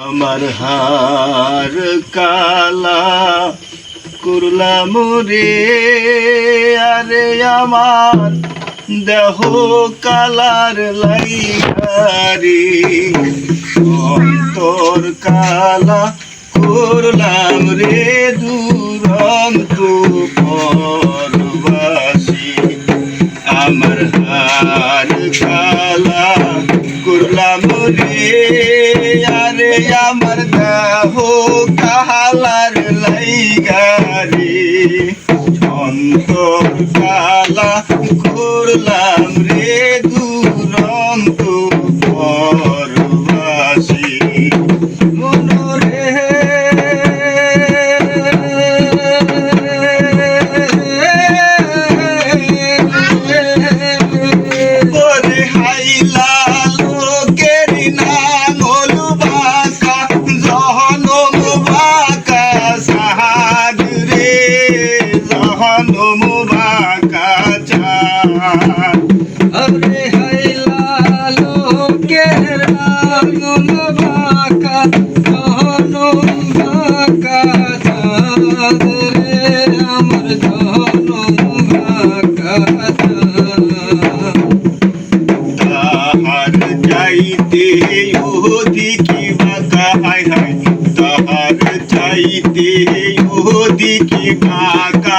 আমার হার কালা করলাম রে আরে আমার দেহ কালার লাইগারি অন্তর কালা করলাম রে দুরন্ত পরবাসী রে আরে আমার দেহ কালার লাইগারি অন্তর কালা করলাম জহনম বাঁকা চাঁদ আরে হাইলা লোকের আগুন বাঁকা জনম বাঁকা চাঁদ রে আমার জনম বাঁকা তাহার যাইতে ওদিকে বাঁকা হায় হায়। তাহার যাইতে ওদিকে বাঁকা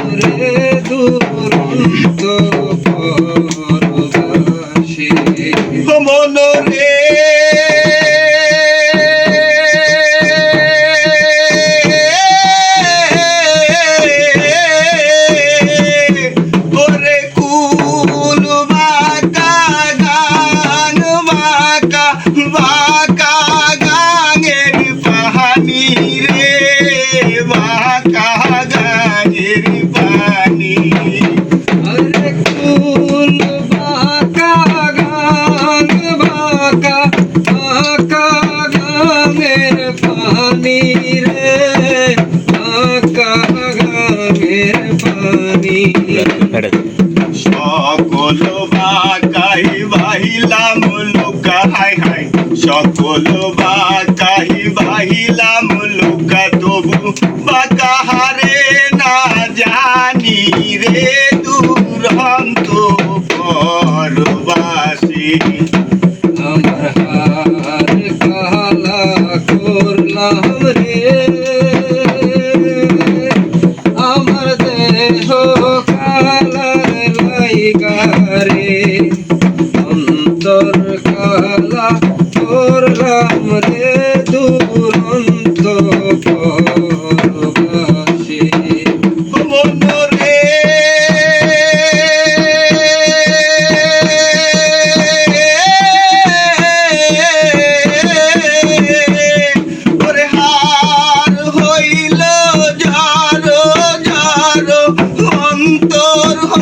পানি সকল বাকাই বাহিলাম লোকা হাই হাই। সকল বাকাই বাহিলাম লোকা তবু বাকা হারে না জানি রে দুরন্ত পরবাসী। করলাম রে দুরন্ত পরবাসী।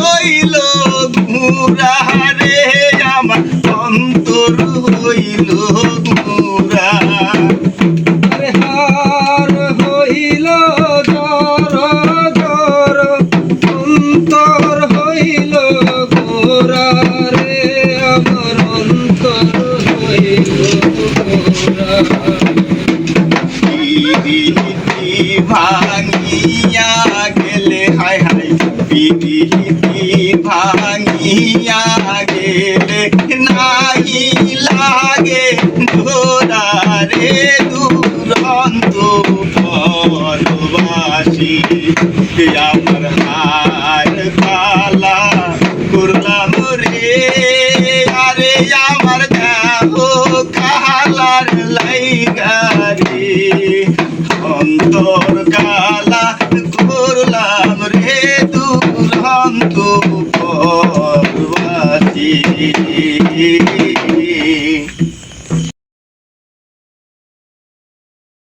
হইল আমার অন্তর হইল পিরিতি ভাঙিয়া গেলে, হায় হায় পিরিতি ভাঙিয়া গেলে নাহি লাগে ধরা রে দুরন্ত পরবাসী আমার হার কালা করলাম রে, আরে আমার দেহ কালার লাইগারি তোর কালা করলাম রে দুরন্ত পরবাসী